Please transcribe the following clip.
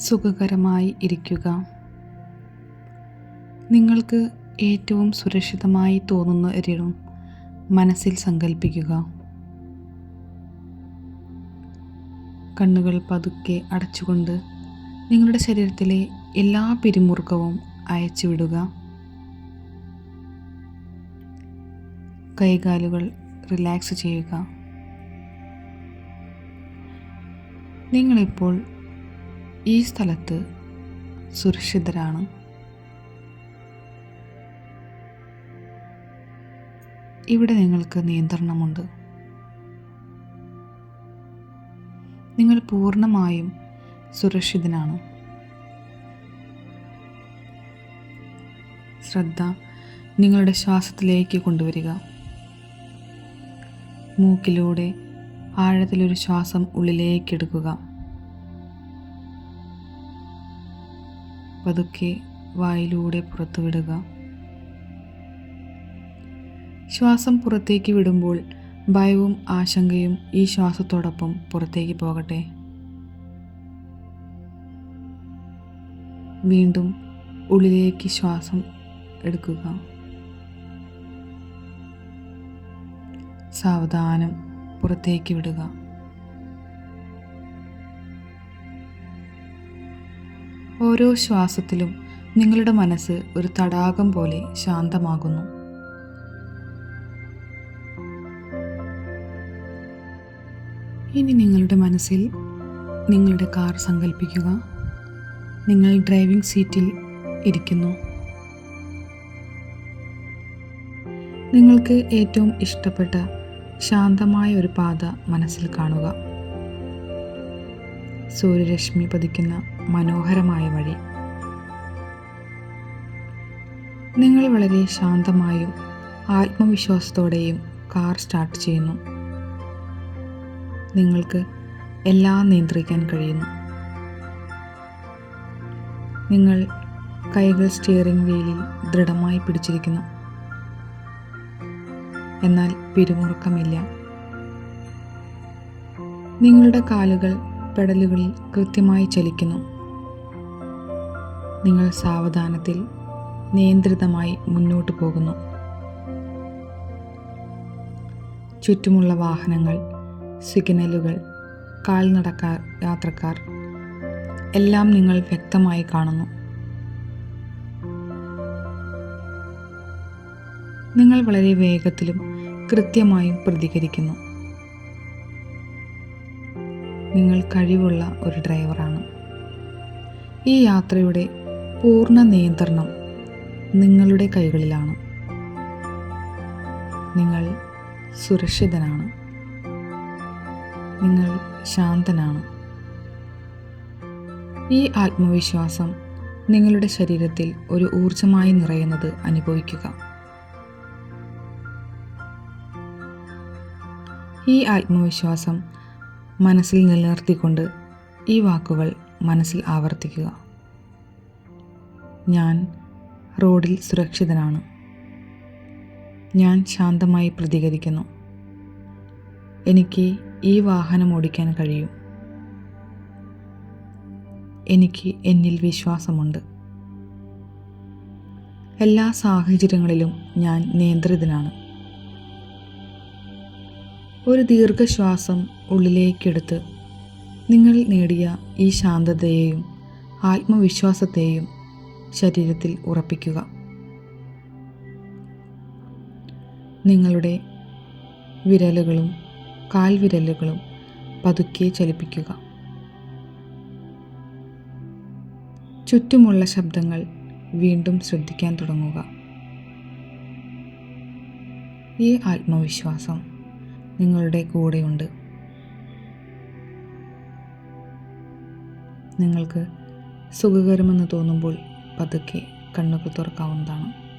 സുഖകരമായി ഇരിക്കുക. നിങ്ങൾക്ക് ഏറ്റവും സുരക്ഷിതമായി തോന്നുന്ന ഒരിടം മനസ്സിൽ സങ്കല്പിക്കുക കണ്ണുകൾ പതുക്കെ അടച്ചുകൊണ്ട് നിങ്ങളുടെ ശരീരത്തിലെ എല്ലാ പിരിമുറുക്കവും അയച്ചുവിടുക കൈകാലുകൾ റിലാക്സ് ചെയ്യുക. നിങ്ങളിപ്പോൾ ഈ സ്ഥലത്ത് സുരക്ഷിതരാണ്. ഇവിടെ നിങ്ങൾക്ക് നിയന്ത്രണമുണ്ട്. നിങ്ങൾ പൂർണമായും സുരക്ഷിതനാണ്. ശ്രദ്ധ നിങ്ങളുടെ ശ്വാസത്തിലേക്ക് കൊണ്ടുവരിക. മൂക്കിലൂടെ ആഴത്തിലൊരു ശ്വാസം ഉള്ളിലേക്ക് പതുക്കെ വായിലൂടെ പുറത്തുവിടുക. ശ്വാസം പുറത്തേക്ക് വിടുമ്പോൾ ഭയവും ആശങ്കയും ഈ ശ്വാസത്തോടൊപ്പം പുറത്തേക്ക് പോകട്ടെ. വീണ്ടും ഉള്ളിലേക്ക് ശ്വാസം എടുക്കുക. സാവധാനം പുറത്തേക്ക് വിടുക. ഓരോ ശ്വാസത്തിലും നിങ്ങളുടെ മനസ്സ് ഒരു തടാകം പോലെ ശാന്തമാകുന്നു. ഇനി നിങ്ങളുടെ മനസ്സിൽ നിങ്ങളുടെ കാർ സങ്കല്പിക്കുക നിങ്ങൾ ഡ്രൈവിംഗ് സീറ്റിൽ ഇരിക്കുന്നു. നിങ്ങൾക്ക് ഏറ്റവും ഇഷ്ടപ്പെട്ട ശാന്തമായ ഒരു പാത മനസ്സിൽ കാണുക. സൂര്യരശ്മി പതിക്കുന്ന മനോഹരമായ വഴി. നിങ്ങൾ വളരെ ശാന്തമായും ആത്മവിശ്വാസത്തോടെയും കാർ സ്റ്റാർട്ട് ചെയ്യുന്നു. നിങ്ങൾക്ക് എല്ലാം നിയന്ത്രിക്കാൻ കഴിയുന്നു. നിങ്ങൾ കൈകൾ സ്റ്റിയറിംഗ് വീലിൽ ദൃഢമായി പിടിച്ചിരിക്കുന്നു. എന്നാൽ പിരിമുറുക്കമില്ല. നിങ്ങളുടെ കാലുകൾ പെടലുകളിൽ കൃത്യമായി ചലിക്കുന്നു. നിങ്ങൾ സാവധാനത്തിൽ നിയന്ത്രിതമായി മുന്നോട്ട് പോകുന്നു. ചുറ്റുമുള്ള വാഹനങ്ങൾ സിഗ്നലുകൾ കാൽനടക്കാർ യാത്രക്കാർ എല്ലാം നിങ്ങൾ വ്യക്തമായി കാണുന്നു. നിങ്ങൾ വളരെ വേഗത്തിലും കൃത്യമായും പ്രതികരിക്കുന്നു. നിങ്ങൾ കഴിവുള്ള ഒരു ഡ്രൈവറാണ്. ഈ യാത്രയുടെ പൂർണ നിയന്ത്രണം നിങ്ങളുടെ കൈകളിലാണ്. നിങ്ങൾ സുരക്ഷിതനാണ്. നിങ്ങൾ ശാന്തനാണ്. ഈ ആത്മവിശ്വാസം നിങ്ങളുടെ ശരീരത്തിൽ ഒരു ഊർജമായി നിറയുന്നത് അനുഭവിക്കുക. ഈ ആത്മവിശ്വാസം മനസ്സിൽ നിലനിർത്തിക്കൊണ്ട് ഈ വാക്കുകൾ മനസ്സിൽ ആവർത്തിക്കുക. ഞാൻ റോഡിൽ സുരക്ഷിതനാണ്. ഞാൻ ശാന്തമായി പ്രതികരിക്കുന്നു. എനിക്ക് ഈ വാഹനം ഓടിക്കാൻ കഴിയും. എനിക്ക് എന്നിൽ വിശ്വാസമുണ്ട്. എല്ലാ സാഹചര്യങ്ങളിലും ഞാൻ നിയന്ത്രിതനാണ്. ഒരു ദീർഘശ്വാസം ഉള്ളിലേക്കെടുത്ത് നിങ്ങൾ നേടിയ ഈ ശാന്തതയെയും ആത്മവിശ്വാസത്തെയും ശരീരത്തിൽ ഉറപ്പിക്കുക. നിങ്ങളുടെ വിരലുകളും കാൽവിരലുകളും പതുക്കെ ചലിപ്പിക്കുക. ചുറ്റുമുള്ള ശബ്ദങ്ങൾ വീണ്ടും ശ്രദ്ധിക്കാൻ തുടങ്ങുക. ഈ ആത്മവിശ്വാസം നിങ്ങളുടെ കൂടെയുണ്ട്. നിങ്ങൾക്ക് സുഖകരമെന്ന് തോന്നുമ്പോൾ പതുക്കെ കണ്ണുകൾ തുറക്കാവുന്നതാണ്.